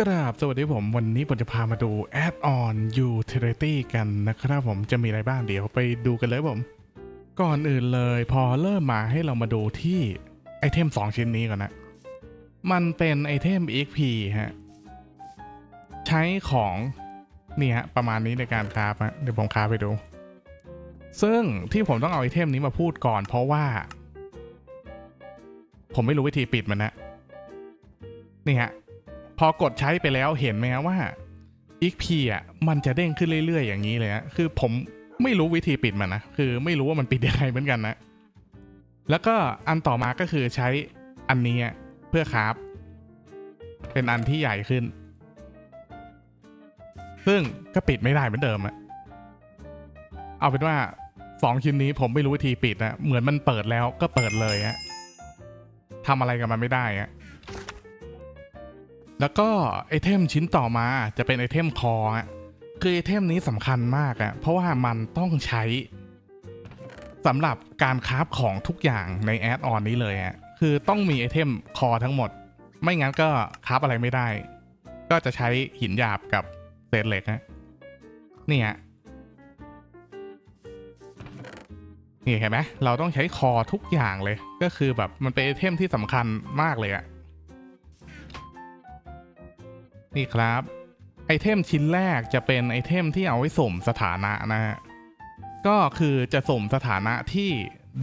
กราบสวัสดีผมวันนี้ผมจะพามาดู Add-on Utility กันนะครับผมจะมีอะไรบ้างเดี๋ยวไปดูกันเลยผม ก่อนอื่นเลยพอเริ่มมาให้เรามาดูที่ไอเทม 2 ชิ้นนี้ก่อนนะ มันเป็นไอเทม XP ฮะ ใช้ของนี่ฮะประมาณนี้ในการคราฟฮะเดี๋ยวผมคราฟไปดู ซึ่งที่ผมต้องเอาไอเทมนี้มาพูดก่อนเพราะว่า ผมไม่รู้วิธีปิดมันนะนี่ฮะ พอกดใช้ไปแล้วเห็นไหมว่า XP อะมันจะเด้งขึ้นเรื่อยๆ อย่างนี้เลยฮะคือผมไม่รู้วิธีปิดมันนะ คือไม่รู้ว่ามันปิดยังไงเหมือนกันนะ แล้วก็อันต่อมาก็คือใช้อันนี้เพื่อคราฟเป็นอันที่ใหญ่ขึ้น ซึ่งก็ปิดไม่ได้เหมือนเดิมอะเอาเป็นว่าสองชิ้นนี้ผมไม่รู้วิธีปิดนะเหมือนมันเปิดแล้วก็เปิดเลยฮะทำอะไรกับมันไม่ได้อะ แล้วก็ไอเทมชิ้นต่อมาจะเป็นไอเทมคออะคือไอเทมนี้สำคัญมากอะเพราะว่ามันต้องใช้สำหรับการคราฟของทุกอย่างในแอดออนนี้เลยอะคือต้องมีไอเทมคอทั้งหมด ไม่งั้นก็คราฟอะไรไม่ได้ ก็จะใช้หินหยาบกับเศษเหล็กฮะนี่ฮะนี่เห็นไหมเราต้องใช้คอทุกอย่างเลย ก็คือแบบมันเป็นไอเทมที่สำคัญมากเลยอะ นี่ครับ ไอเทมชิ้นแรกจะเป็นไอเทมที่เอาไว้สมสถานะนะฮะ ก็คือจะสมสถานะที่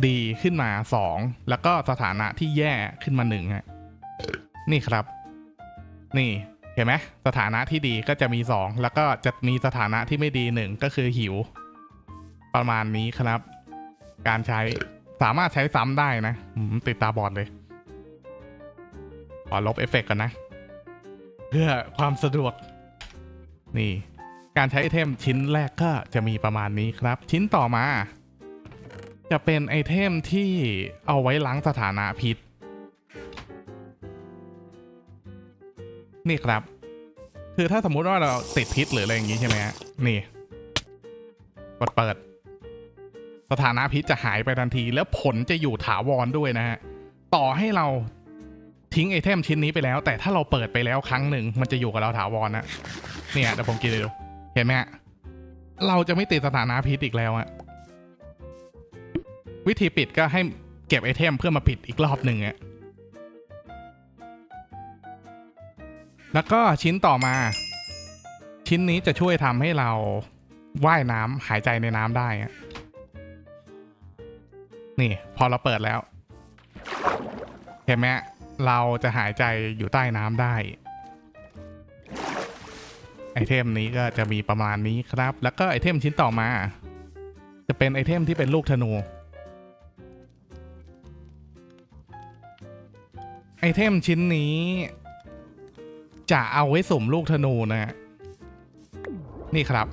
ดีขึ้นมา 2 แล้วก็สถานะที่แย่ขึ้นมา1ฮะ นี่ครับ นี่เห็นไหมสถานะที่ดีก็จะมี 2 แล้วก็จะมีสถานะที่ไม่ดี 1 ก็คือหิว ประมาณนี้ครับ การใช้สามารถใช้ซ้ำได้นะติดตาบอดเลยขอลบเอฟเฟกต์ก่อนนะ เพื่อความสะดวก นี่ การใช้ไอเทมชิ้นแรกก็จะมีประมาณนี้ครับ ชิ้นต่อมา จะเป็นไอเทมที่เอาไว้ล้างสถานะพิษ นี่ครับ คือถ้าสมมุติว่าเราติดพิษหรืออะไรอย่างงี้ใช่ไหมฮะนี่ กดเปิด สถานะพิษจะหายไปทันที แล้วผลจะอยู่ถาวรด้วยนะฮะ ต่อให้เรา ทิ้งไอเทมชิ้นนี้ไปแล้ว แต่ถ้าเราเปิดไปแล้วครั้งหนึ่งมันจะอยู่กับเราถาวรนะเนี่ยเดี๋ยวผมกินให้ดูเห็นไหมฮะเราจะไม่ติดสถานะพิษอีกแล้วอะวิธีปิดก็ให้เก็บไอเทมเพื่อมาปิดอีกรอบหนึ่งอะแล้วก็ชิ้นต่อมา ชิ้นนี้จะช่วยทำให้เราว่ายน้ำหายใจในน้ำได้อะนี่ พอเราเปิดแล้ว เห็นไหมฮะ เราจะหายใจอยู่ใต้น้ำได้ ไอเทมนี้ก็จะมีประมาณนี้ครับ แล้วก็ไอเทมชิ้นต่อมา จะเป็นไอเทมที่เป็นลูกธนู ไอเทมชิ้นนี้ จะเอาไว้สุ่มลูกธนูนะฮะนี่ครับ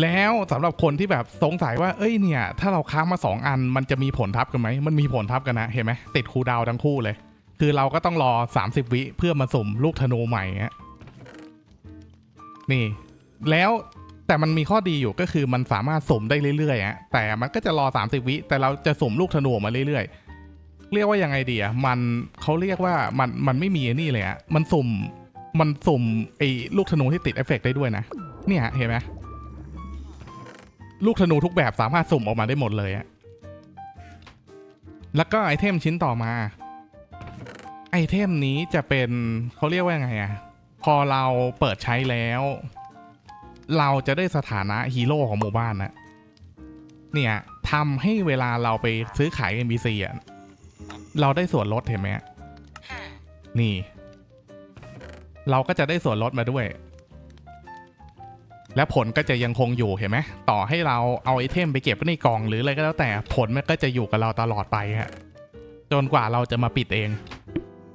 แล้วสำหรับคนที่แบบสงสัยว่าเอ้ยเนี่ย ถ้าเราค้างมาสองอันมันจะมีผลทับกันไหมมันมีผลทับกันนะ เห็นไหมติดคูดาวทั้งคู่เลย คือเราก็ต้องรอ 30 วิเพื่อมาสุ่มลูกธนูใหม่ฮะนี่ แล้วแต่มันมีข้อดีอยู่ก็คือมันสามารถสุ่มได้เรื่อยๆฮะแต่มันก็จะรอ 30 วิแต่เราจะสุ่มลูกธนูมาเรื่อยๆ เรียกว่ายังไงดีอะมันเขาเรียกว่ามันมันไม่มีอ้นี่เลยอะมันสุ่มมันสุ่มไอ้ลูกธนูที่ติดเอฟเฟกต์ได้ด้วยนะ เนี่ยเห็นไหม ลูกธนูทุกแบบสามารถสุ่มออกมาได้หมดเลยอะแล้วก็ไอเทมชิ้นต่อมา ไอเทมนี้จะเป็นเขาเรียกว่าไงอะพอเราเปิดใช้แล้ว เราจะได้สถานะฮีโร่ของหมู่บ้านนะเนี่ยทำให้เวลาเราไปซื้อขาย NPC อะเราได้ส่วนลดเห็นไหมฮะนี่ เราก็จะได้ส่วนลดมาด้วย และผลก็จะยังคงอยู่เห็นไหมต่อให้เราเอาไอเทมไปเก็บไว้ในกล่องหรืออะไรก็แล้วแต่ผลมันก็จะอยู่กับเราตลอดไปฮะจนกว่าเราจะมาปิดเอง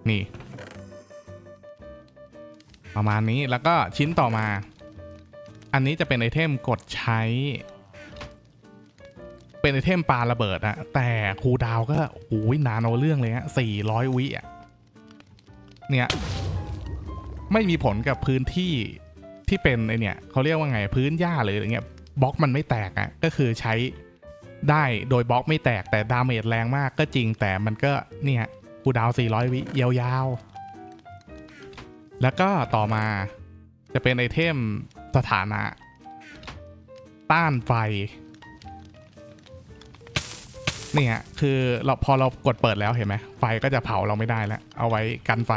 นี่ ประมาณนี้แล้วก็ชิ้นต่อมา อันนี้จะเป็นไอเทมกดใช้ เป็นไอเทมปาระเบิดอะแต่คูดาวก็โอ้ยนานเอาเรื่องเลยฮะสี่ร้อยวิอะเนี่ย ไม่มีผลกับพื้นที่ ที่เป็นไอเนี่ยเขาเรียกว่าไงพื้นหญ้าหรืออะไรเงี้ยบล็อกมันไม่แตกอะ่ะก็คือใช้ได้โดยบล็อกไม่แตกแต่ดาเมจแรงมากก็จริงแต่มันก็เนี่ยคูดาว 400 วิยาวๆ แล้วก็ต่อมาจะเป็นไอเทมสถานะ ต้านไฟเนี่ยคือเราพอเรากดเปิดแล้วเห็นไหมไฟก็จะเผาเราไม่ได้แล้ว เอาไว้กันไฟ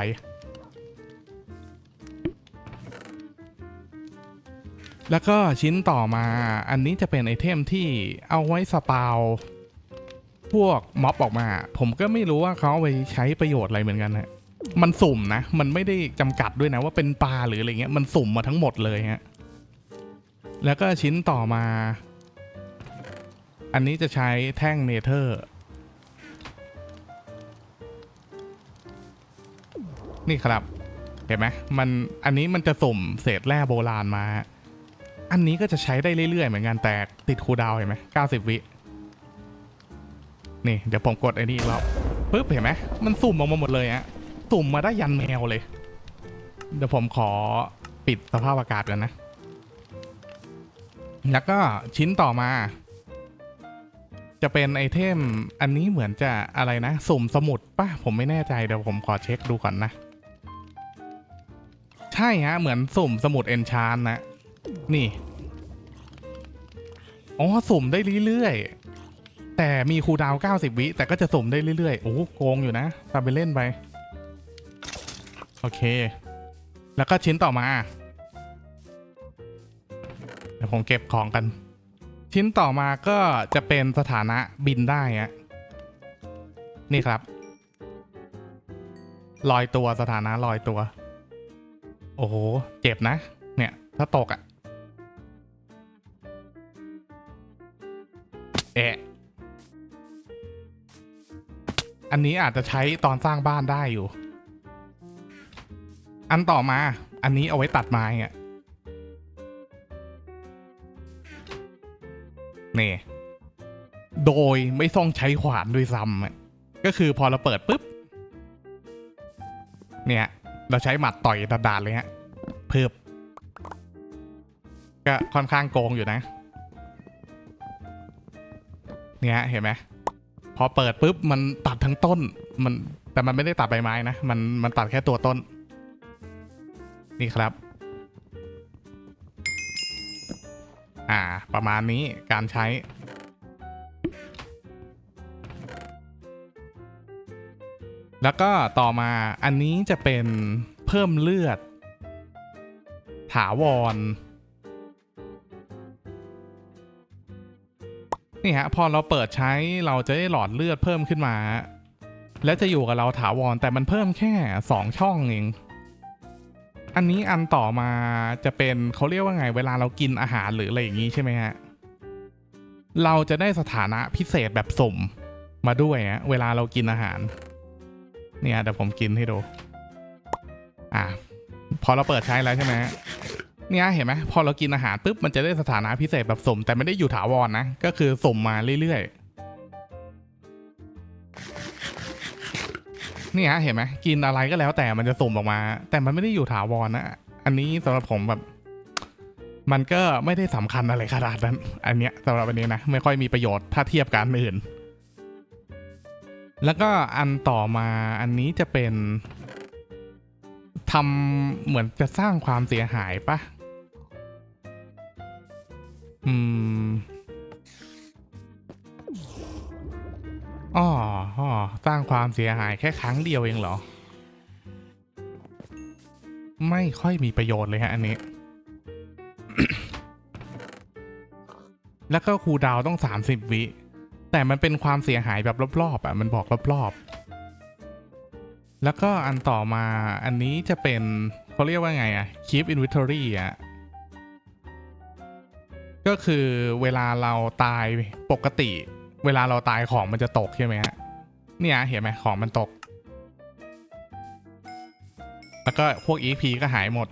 แล้วก็ชิ้นต่อมาอันนี้จะเป็นไอเทมที่เอาไว้สปาวพวกม็อบออกมา ผมก็ไม่รู้ว่าเขาเอาไปใช้ประโยชน์อะไรเหมือนกันฮะมันสุ่มนะ มันไม่ได้จำกัดด้วยนะว่าเป็นปลาหรืออะไรเงี้ยมันสุ่มมาทั้งหมดเลยฮะแล้วก็ชิ้นต่อมา อันนี้จะใช้แท่งเนเธอร์ นี่ครับ เห็นไหมมันอันนี้มันจะสุ่มเศษแร่โบราณมา อันนี้ก็จะใช้ได้เรื่อยๆ เหมือนกันแต่ติดคูดาวเห็นไหม90วิ นี่ เดี๋ยวผมกดไอ้นี่อีกรอบปึ๊บเห็นไหมมันสุ่มออกมาหมดเลยฮะสุ่มมาได้ยันแมวเลย เดี๋ยวผมขอปิดสภาพอากาศกันนะ แล้วก็ชิ้นต่อมา จะเป็นไอเทม อันนี้เหมือนจะอะไรนะ สุ่มสมุดป่ะ ผมไม่แน่ใจเดี๋ยวผมขอเช็คดูก่อนนะ ใช่ฮะ เหมือนสุ่มสมุดเอนชานนะ นี่ อ๋อสุ่มได้เรื่อยๆ แต่มีคูดาว 90 วิ แต่ก็จะสุ่มได้เรื่อยๆ โอ้โหโกงอยู่นะทำไปเล่นไป โอเค แล้วก็ชิ้นต่อมา เดี๋ยวผมเก็บของกัน ชิ้นต่อมาก็จะเป็นสถานะบินได้อะนี่ครับลอยตัวสถานะลอยตัว โอ้โห เจ็บนะ เนี่ย ถ้าตกอะ่ะ อันนี้อาจจะใช้ตอนสร้างบ้านได้อยู่ อันต่อมา อันนี้เอาไว้ตัดไม้อะนี่โดยไม่ต้องใช้ขวานด้วยซ้ำอะก็คือพอเราเปิดปุ๊บ เนี่ย เราใช้หมัดต่อยดาดๆเลยฮะเพิ่มก็ค่อนข้างโกงอยู่นะ เนี่ยเห็นไหม อเปิดปุ๊บมันตัดทั้งต้น มันแต่มันไม่ได้ตัดใบไม้นะ มันมันตัดแค่ตัวต้น นี่ครับ อ่า ประมาณนี้การใช้ แล้วก็ต่อมาอันนี้จะเป็นเพิ่มเลือด ถาวร นี่ฮะพอเราเปิดใช้เราจะได้หลอดเลือดเพิ่มขึ้นมา และจะอยู่กับเราถาวรแต่มันเพิ่มแค่ 2 ช่องเองอันนี้อันต่อมาจะเป็นเขาเรียกว่าไง เวลาเรากินอาหารหรืออะไรอย่างนี้ใช่ไหมฮะเราจะได้สถานะพิเศษแบบสมมาด้วยฮะเวลาเรากินอาหาร เนี่ยเดี๋ยวผมกินให้ดู อ่าพอเราเปิดใช้แล้วใช่ไหมฮะ เนี่ยเห็นไหมพอเรากินอาหารปุ๊บมันจะได้สถานะพิเศษแบบสม แต่ไม่ได้อยู่ถาวรนะ ก็คือสมมาเรื่อยๆเนี่ยเห็นไหมกินอะไรก็แล้วแต่มันจะสมออกมา แต่มันไม่ได้อยู่ถาวรนะอันนี้สำหรับผมแบบ มันก็ไม่ได้สำคัญอะไรขนาดนั้น อันเนี้ยสำหรับอันนี้นะไม่ค่อยมีประโยชน์ถ้าเทียบกับอันอื่น แล้วก็อันต่อมาอันนี้จะเป็นทำเหมือนจะสร้างความเสียหายปะ อืมอ๋ออ๋อสร้างความเสียหายแค่ครั้งเดียวเองเหรอ ไม่ค่อยมีประโยชน์เลยฮะอันนี้ แล้วก็คูดาวต้อง 30 วิ แต่มันเป็นความเสียหายแบบรอบๆอะ มันบอกรอบๆ แล้วก็อันต่อมาอันนี้จะเป็นเขาเรียกว่าไงอะ keep inventory อะ ก็คือเวลาเราตายปกติ เวลาเราตายของมันจะตกใช่ไหมฮะเนี่ยเห็นไหมของมันตก แล้วก็พวก EP ก็หายหมด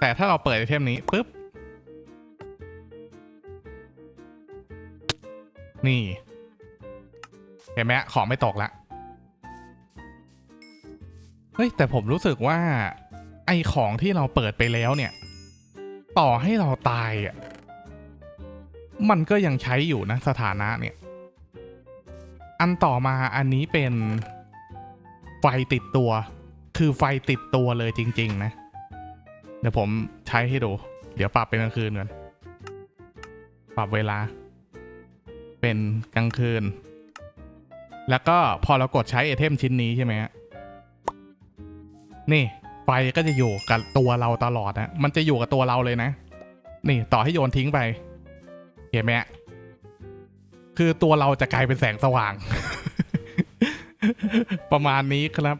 แต่ถ้าเราเปิดไอเทมนี้ปุ๊บ นี่ เห็นไหมของไม่ตกละเฮ้ยแต่ผมรู้สึกว่า ไอของที่เราเปิดไปแล้วเนี่ย ต่อให้เราตายอะ มันก็ยังใช้อยู่นะสถานะเนี่ย อันต่อมาอันนี้เป็นไฟติดตัว คือไฟติดตัวเลยจริง ๆ นะ เดี๋ยวผมใช้ให้ดู เดี๋ยวปรับเป็นกลางคืนก่อนปรับเวลา เป็นกลางคืน แล้วก็พอเรากดใช้ไอเทมชิ้นนี้ใช่ไหมฮะนี่ไฟก็จะอยู่กับตัวเราตลอดนะ มันจะอยู่กับตัวเราเลยนะ นี่ต่อให้โยนทิ้งไป เห็นไหมคือตัวเราจะกลายเป็นแสงสว่าง ประมาณนี้ครับ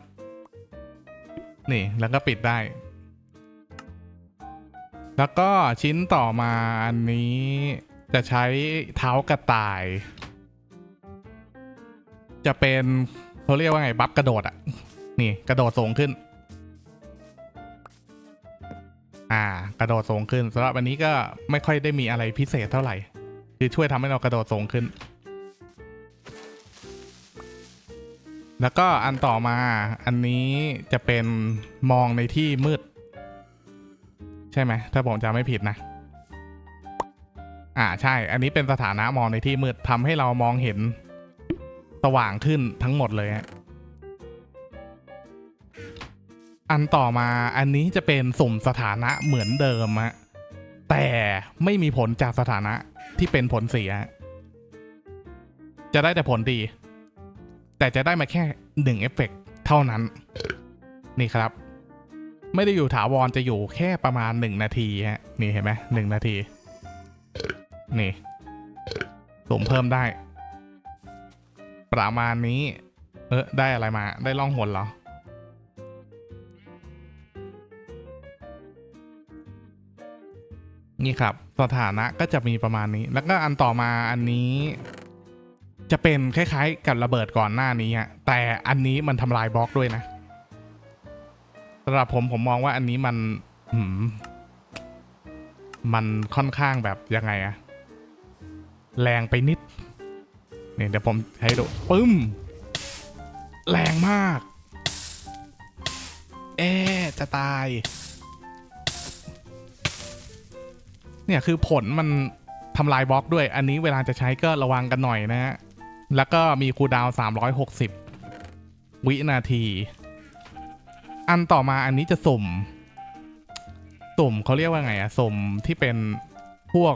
นี่แล้วก็ปิดได้ แล้วก็ชิ้นต่อมาอันนี้จะใช้เท้ากระต่าย จะเป็นเขาเรียกว่าไงบัฟกระโดดอะ่ะนี่กระโดดสูงขึ้น อ่า กระโดดสูงขึ้นสำหรับอันนี้ก็ไม่ค่อยได้มีอะไรพิเศษเท่าไหร่ คือช่วยทำให้เรากระโดดสูงขึ้น แล้วก็อันต่อมาอันนี้จะเป็นมองในที่มืด ใช่ไหม ถ้าผมจำไม่ผิดนะ อ่าใช่ อันนี้เป็นสถานะมองในที่มืดทำให้เรามองเห็นสว่างขึ้นทั้งหมดเลยอันต่อมาอันนี้จะเป็นสุ่มสถานะเหมือนเดิมฮะแต่ไม่มีผลจากสถานะ ที่เป็นผลเสีย จะได้แต่ผลดี แต่จะได้มาแค่หนึ่งเอฟเฟกต์เท่านั้น นี่ครับ ไม่ได้อยู่ถาวรจะอยู่แค่ประมาณหนึ่งนาทีฮะนี่เห็นไหมหนึ่งนาที นี่สุ่มเพิ่มได้ ประมาณนี้ เออได้อะไรมา ได้ล่องหนเหรอ นี่ครับ สถานะก็จะมีประมาณนี้ แล้วก็อันต่อมาอันนี้จะเป็นคล้ายๆ กับระเบิดก่อนหน้านี้ฮะแต่อันนี้มันทำลายบล็อกด้วยนะสำหรับผมผมมองว่าอันนี้มันมมันค่อนข้างแบบยังไงอะแรงไปนิดนี่เดี๋ยวผมให้ดูปึ้ม แรงมาก เอ๊ะจะตาย เนี่ยคือผลมันทำลายบล็อกด้วย อันนี้เวลาจะใช้ก็ระวังกันหน่อยนะฮะ แล้วก็มีคูดาว 360 วินาที อันต่อมาอันนี้จะสุ่ม สุ่มเขาเรียกว่าไงอะสุ่มที่เป็นพวก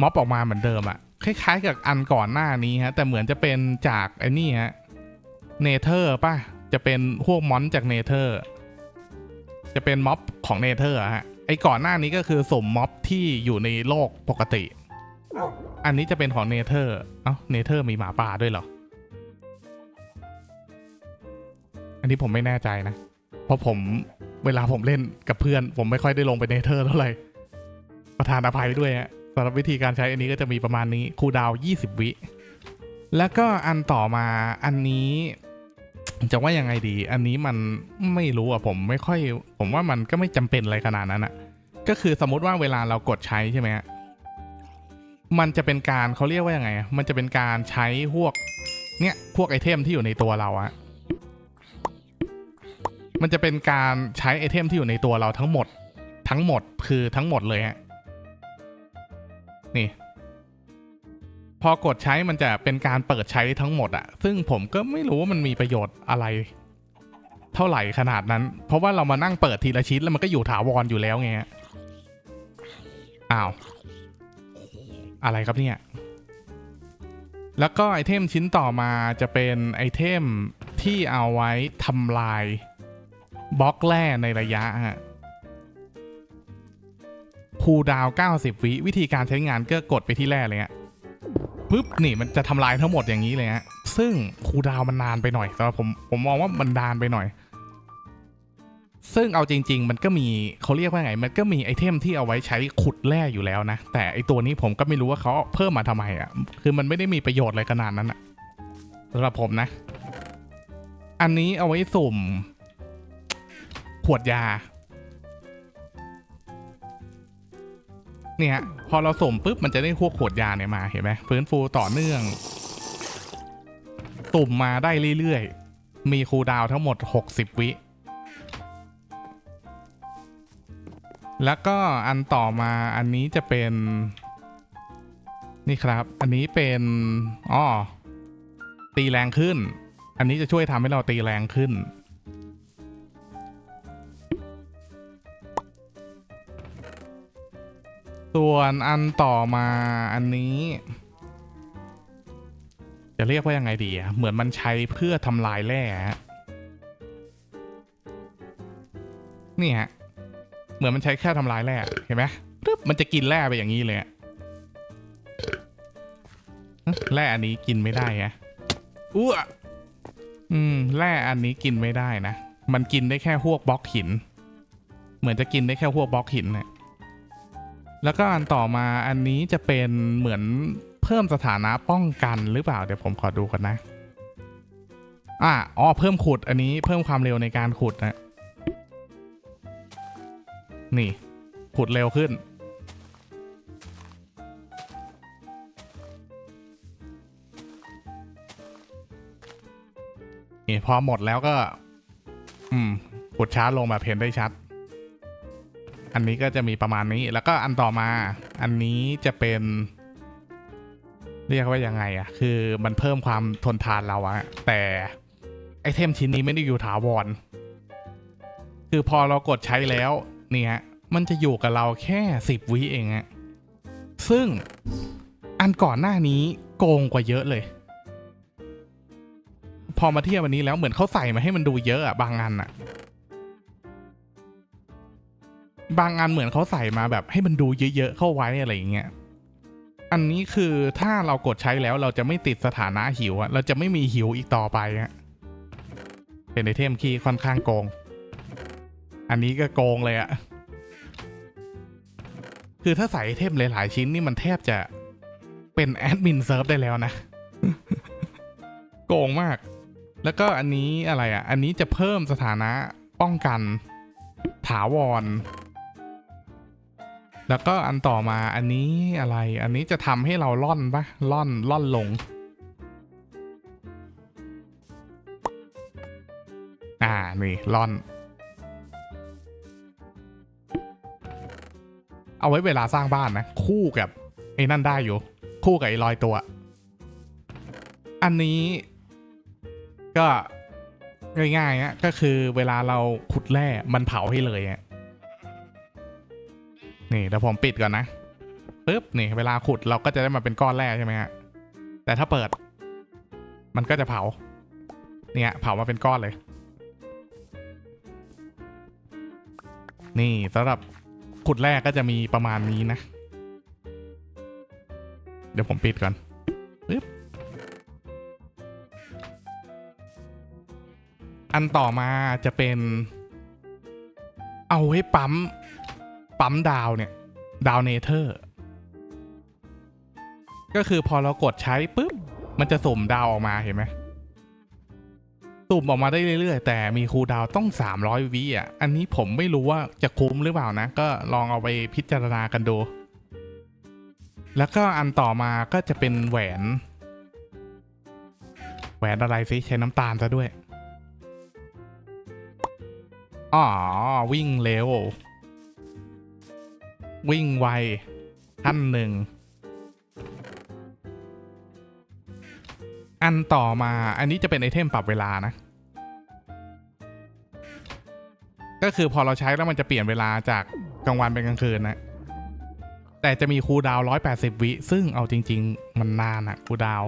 ม็อบออกมาเหมือนเดิมอะคล้ายๆกับอันก่อนหน้านี้ฮะ แต่เหมือนจะเป็นจากไอ้นี่ฮะเนเธอร์ป่ะ จะเป็นพวกมอนจากเนเธอร์ จะเป็นม็อบของเนเธอร์ฮะ ไอ้ก่อนหน้านี้ก็คือสุ่มม็อบที่อยู่ในโลกปกติ อันนี้จะเป็นของเนเธอร์ เอ้า เนเธอร์มีหมาป่าด้วยเหรอ อันนี้ผมไม่แน่ใจนะ เพราะผมเวลาผมเล่นกับเพื่อน ผมไม่ค่อยได้ลงไปเนเธอร์เท่าไหร่ ประธานอภัยด้วยฮะสำหรับวิธีการใช้อันนี้ก็จะมีประมาณนี้คูดาว 20 วิ แล้วก็อันต่อมาอันนี้ จะว่ายังไงดี อันนี้มันไม่รู้อะผมไม่ค่อย ผมว่ามันก็ไม่จำเป็นอะไรขนาดนั้นอะก็คือสมมติว่าเวลาเรากดใช้ใช่ไหมฮะมันจะเป็นการเขาเรียกว่ายังไง มันจะเป็นการใช้พวก เนี่ยพวกไอเทมที่อยู่ในตัวเราอะมันจะเป็นการใช้ไอเทมที่อยู่ในตัวเราทั้งหมด ทั้งหมดคือทั้งหมดเลยฮะนี่ พอกดใช้มันจะเป็นการเปิดใช้ทั้งหมดอะซึ่งผมก็ไม่รู้ว่ามันมีประโยชน์อะไร เท่าไหร่ขนาดนั้น เพราะว่าเรามานั่งเปิดทีละชิ้นแล้วมันก็อยู่ถาวรอยู่แล้วไงอ้าว อะไรครับเนี่ย แล้วก็ไอเทมชิ้นต่อมาจะเป็นไอเทมที่เอาไว้ทำลายบล็อกแร่ในระยะฮะคูดาว 90 วิ วิธีการใช้งานก็กดไปที่แร่เลยฮะ ปึ๊บนี่มันจะทำลายทั้งหมดอย่างนี้เลยฮะซึ่งคูดาวมันนานไปหน่อยสำหรับผมผมมองว่ามันนานไปหน่อย ซึ่งเอาจริง ๆ มันก็มีเขาเรียกว่าไง มันก็มีไอเทมที่เอาไว้ใช้ขุดแร่อยู่แล้วนะ แต่ไอตัวนี้ผมก็ไม่รู้ว่าเขาเพิ่มมาทำไมอะคือมันไม่ได้มีประโยชน์อะไรขนาดนั้นอะสำหรับผมนะ อันนี้เอาไว้สุ่มขวดยา เนี่ยพอเราสมปุ๊บมันจะได้พวกขวดยาเนี่ยมาเห็นไหมฟื้นฟูต่อเนื่อง ตุ่มมาได้เรื่อยๆ มีคูดาวทั้งหมด 60 วิ แล้วก็อันต่อมาอันนี้จะเป็น นี่ครับ อันนี้เป็นอ๋อตีแรงขึ้น อันนี้จะช่วยทำให้เราตีแรงขึ้น ส่วนอันต่อมาอันนี้ จะเรียกว่ายังไงดีอะเหมือนมันใช้เพื่อทำลายแร่ฮะนี่ฮะเหมือนมันใช้แค่ทำลายแร่เห็นไหมปึ๊บมันจะกินแร่ไปอย่างนี้เลยแร่อันนี้กินไม่ได้ไงอ้วอืมแร่อันนี้กินไม่ได้นะ มันกินได้แค่พวกบล็อกหิน เหมือนจะกินได้แค่พวกบล็อกหินเนี่ย แล้วก็อันต่อมาอันนี้จะเป็นเหมือนเพิ่มสถานะป้องกันหรือเปล่าเดี๋ยวผมขอดูกันนะอะอ๋อเพิ่มขุดอันนี้เพิ่มความเร็วในการขุดนะนี่ ขุดเร็วขึ้น นี่พอหมดแล้วก็ อืม ขุดช้าลงแบบเห็นได้ชัด อันนี้ก็จะมีประมาณนี้แล้วก็อันต่อมา อันนี้จะเป็น เรียกว่ายังไงอะคือมันเพิ่มความทนทานเราอะแต่ไอเทมชิ้นนี้ไม่ได้อยู่ถาวร คือพอเรากดใช้แล้วเนี่ยมันจะอยู่กับเราแค่สิบวิเองอะซึ่งอันก่อนหน้านี้โกงกว่าเยอะเลย พอมาเทียบวันนี้แล้วเหมือนเขาใส่มาให้มันดูเยอะอะบางอันอะ บางอันเหมือนเขาใส่มาแบบให้มันดูเยอะๆเข้าไว้อะไรอย่างเงี้ย อันนี้คือถ้าเรากดใช้แล้วเราจะไม่ติดสถานะหิวอะเราจะไม่มีหิวอีกต่อไปอะเป็นไอเทมคีย์ค่อนข้างโกง อันนี้ก็โกงเลยอะคือถ้าใส่ไอเทมหลายๆชิ้นนี่มันแทบจะเป็นแอดมินเซิร์ฟได้แล้วนะ โกงมาก แล้วก็อันนี้อะไรอะอันนี้จะเพิ่มสถานะป้องกัน ถาวร แล้วก็อันต่อมาอันนี้อะไร อันนี้จะทำให้เราล่อนปะล่อนล่อนลง อ่า นี่ล่อน เอาไว้เวลาสร้างบ้านนะ คู่กับไอ้นั่นได้อยู่ คู่กับไอ้ลอยตัว อันนี้ ก็ง่ายๆอะก็คือเวลาเราขุดแร่มันเผาให้เลยอะ นี่เดี๋ยวผมปิดก่อนนะปึ๊บนี่เวลาขุดเราก็จะได้มาเป็นก้อนแร่ใช่ไหมฮะแต่ถ้าเปิด มันก็จะเผา เนี่ย เผามาเป็นก้อนเลย นี่สำหรับขุดแรกก็จะมีประมาณนี้นะ เดี๋ยวผมปิดก่อนปึ๊บอันต่อมาจะเป็น เอาไว้ปั๊ม ปั๊มดาวเนี่ยดาวเนเธอร์ก็คือพอเรากดใช้ปุ๊บ มันจะสุ่มดาวออกมาเห็นไหมสุ่มออกมาได้เรื่อยๆ แต่มีคูดาวต้อง 300 วิอะ อันนี้ผมไม่รู้ว่าจะคุ้มหรือเปล่านะ ก็ลองเอาไปพิจารณากันดู แล้วก็อันต่อมาก็จะเป็นแหวน แหวนอะไรสิใช้น้ำตาลซะด้วย อ๋อ วิ่งเร็ว วิ่งไวขั้นหนึ่ง อันต่อมาอันนี้จะเป็นไอเทมปรับเวลานะ ก็คือพอเราใช้แล้วมันจะเปลี่ยนเวลาจากกลางวันเป็นกลางคืนนะแต่จะมีคูดาวน์180วิ ซึ่งเอาจริง ๆ มันนานอะคูดาว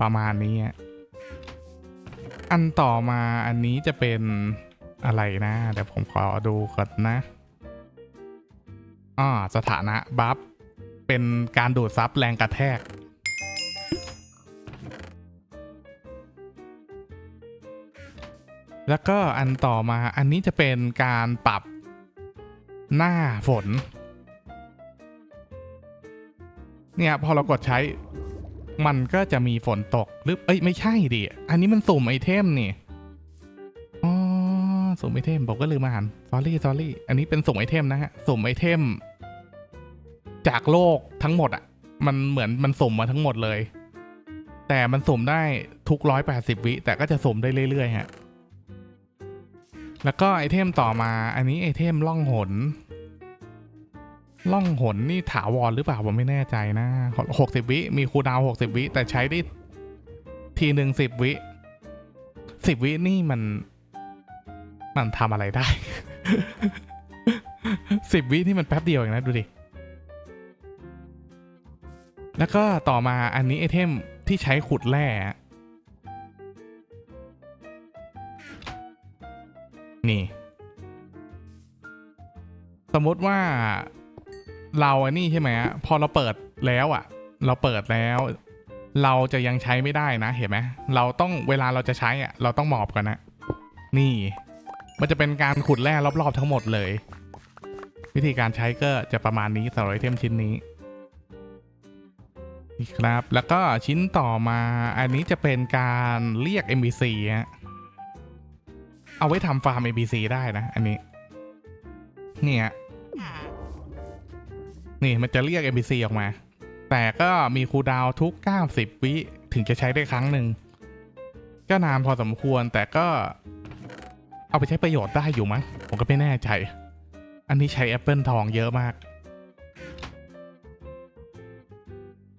ประมาณนี้ อันต่อมาอันนี้จะเป็น อะไรนะ เดี๋ยวผมขอดูก่อนนะอ่าสถานะบัฟเป็นการดูดซับแรงกระแทก แล้วก็อันต่อมาอันนี้จะเป็นการปรับหน้าฝน เนี่ยพอเรากดใช้มันก็จะมีฝนตกหรือเอ้ยไม่ใช่ดิ อันนี้มันสุ่มไอเทมนี่ สุ่มไอเทมผมก็ลืมมาอ่าน sorry sorry อันนี้เป็นสุ่มไอเทมนะฮะสุ่มไอเทม จากโลกทั้งหมดอะมันเหมือนมันสุ่มมาทั้งหมดเลย แต่มันสุ่มได้ทุกร้อยแปดสิบวิแต่ก็จะสุ่มได้เรื่อยๆฮะแล้วก็ไอเทมต่อมา อันนี้ไอเทมล่องหน ล่องหนนี่ถาวรหรือเปล่าผมไม่แน่ใจนะหกสิบวิมีคูดาวหกสิบวิแต่ใช้ได้ทีหนึ่งสิบวิสิบวินี่มัน มันทำอะไรได้ สิบวินี่มันแป๊บเดียวเองนะ ดูดิ แล้วก็ต่อมาอันนี้ไอเทมที่ใช้ขุดแร่นี่ สมมติว่าเราอันนี้ใช่ไหมอะพอเราเปิดแล้วอะเราเปิดแล้ว เราจะยังใช้ไม่ได้นะ เห็นไหมเราต้องเวลาเราจะใช้อะเราต้องหมอบก่อนนะ นี่ มันจะเป็นการขุดแร่รอบๆทั้งหมดเลย วิธีการใช้ก็จะประมาณนี้สำหรับไอเทมชิ้นนี้นี่ครับแล้วก็ชิ้นต่อมาอันนี้จะเป็นการเรียก NPC ฮะเอาไว้ทำฟาร์ม NPC ได้นะ อันนี้ เนี่ยนี่มันจะเรียก NPC ออกมา แต่ก็มีคูดาวทุก 90 วิถึงจะใช้ได้ครั้งหนึ่งก็นานพอสมควรแต่ก็ เอาไปใช้ประโยชน์ได้อยู่มั้งผมก็ไม่แน่ใจ อันนี้ใช้แอปเปิลทองเยอะมาก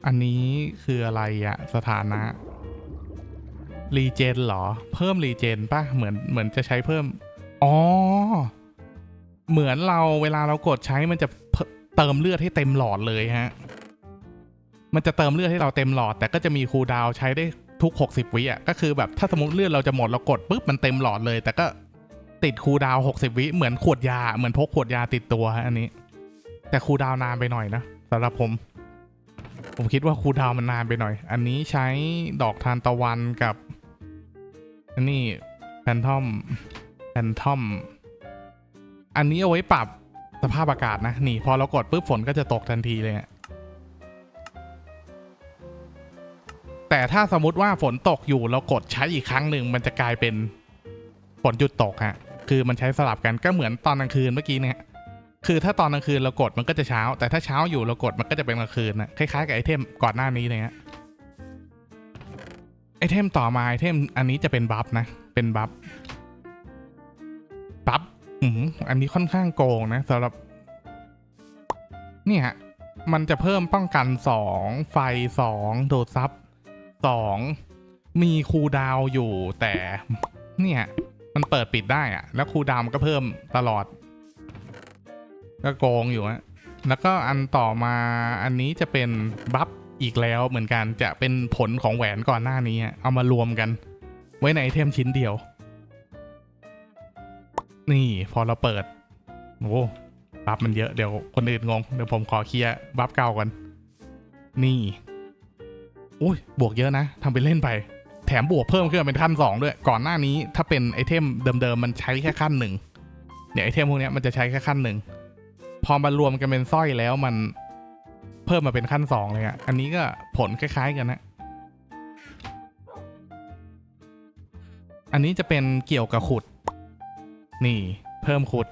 อันนี้คืออะไรอะสถานะรีเจนเหรอ เพิ่มรีเจนป่ะ เหมือนเหมือนจะใช้เพิ่ม อ๋อ เหมือนเราเวลาเรากดใช้มันจะเติมเลือดให้เต็มหลอดเลยฮะ มันจะเติมเลือดให้เราเต็มหลอด แต่ก็จะมีคูลดาวใช้ได้ทุก 60 วิอะ ก็คือแบบถ้าสมมติเลือดเราจะหมดเรากดปุ๊บมันเต็มหลอดเลย แต่ก็ ติดคูดาวน์60วิเหมือนขวดยาเหมือนพกขวดยาติดตัวอันนี้ แต่คูดาวนานไปหน่อยนะสำหรับผม ผมคิดว่าคูดาวมันนานไปหน่อย อันนี้ใช้ดอกทานตะวันกับ อันนี้แพนทอมแพนทอม อันนี้เอาไว้ปรับสภาพอากาศนะ นี่พอเรากดปุ๊บฝนก็จะตกทันทีเลยแต่ถ้าสมมติว่าฝนตกอยู่เรากดใช้อีกครั้งหนึ่งมันจะกลายเป็นฝนหยุดตกฮะ คือมันใช้สลับกันก็เหมือนตอนกลางคืนเมื่อกี้เนี่ยคือถ้าตอนกลางคืนเรากดมันก็จะเช้า แต่ถ้าเช้าอยู่เรากดมันก็จะเป็นกลางคืนนะคล้ายๆกับไอเทมก่อนหน้านี้เลยฮะไอเทมต่อมาไอเทมอันนี้จะเป็นบัฟนะ เป็นบัฟบัฟอืมอันนี้ค่อนข้างโกงนะสำหรับ เนี่ยฮะมันจะเพิ่มป้องกันสองไฟสองโดดซับสองมีคูดาวอยู่แต่ เนี่ย มันเปิดปิดได้อะแล้วคูลดาวมันก็เพิ่มตลอด ก็โกงอยู่ฮะแล้วก็อันต่อมาอันนี้จะเป็นบัฟอีกแล้วเหมือนกันจะเป็นผลของแหวนก่อนหน้านี้ เอามารวมกัน ไว้ในไอเทมชิ้นเดียว นี่พอเราเปิดโอ้บัฟมันเยอะเดี๋ยวคนอื่นงง เดี๋ยวผมขอเคลียร์บัฟเก่ากันนี่ อุ้ยบวกเยอะนะทำไปเล่นไป แถมบวกเพิ่มขึ้นเป็นขั้นสองด้วย ก่อนหน้านี้ถ้าเป็นไอเทมเดิมๆมันใช้แค่ขั้นหนึ่งเนี่ยไอเทมพวกนี้มันจะใช้แค่ขั้นหนึ่งพอมารวมกันเป็นสร้อยแล้วมันเพิ่มมาเป็นขั้นสองเลยอะอันนี้ก็ผลคล้ายๆกันนะอันนี้จะเป็นเกี่ยวกับขุด นี่ เพิ่มขุด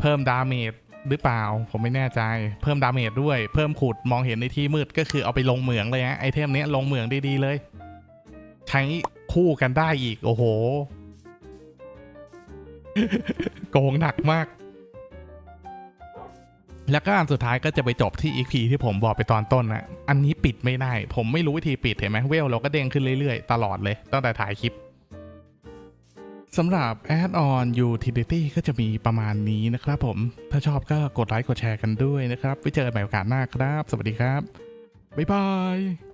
เพิ่มดาเมจหรือเปล่า ผมไม่แน่ใจ เพิ่มดาเมจด้วย เพิ่มขุดมองเห็นในที่มืดก็คือเอาไปลงเหมืองเลยฮะไอเทมเนี้ยลงเหมืองดีๆเลย ช้คู่กันได้อีก โอ้โห โกงหนักมาก แล้วก็อันสุดท้ายก็จะไปจบที่ EP ที่ผมบอกไปตอนต้นนะ อันนี้ปิดไม่ได้ ผมไม่รู้วิธีปิดเห็นไหมเวลเราก็เด้งขึ้นเรื่อยๆ ตลอดเลยตั้งแต่ถ่ายคลิปสำหรับ Add-on Utility ก็จะมีประมาณนี้นะครับผม ถ้าชอบก็กดไลค์กดแชร์กันด้วยนะครับ ไว้เจอกันใหม่โอกาสหน้าครับ สวัสดีครับ บ๊ายบาย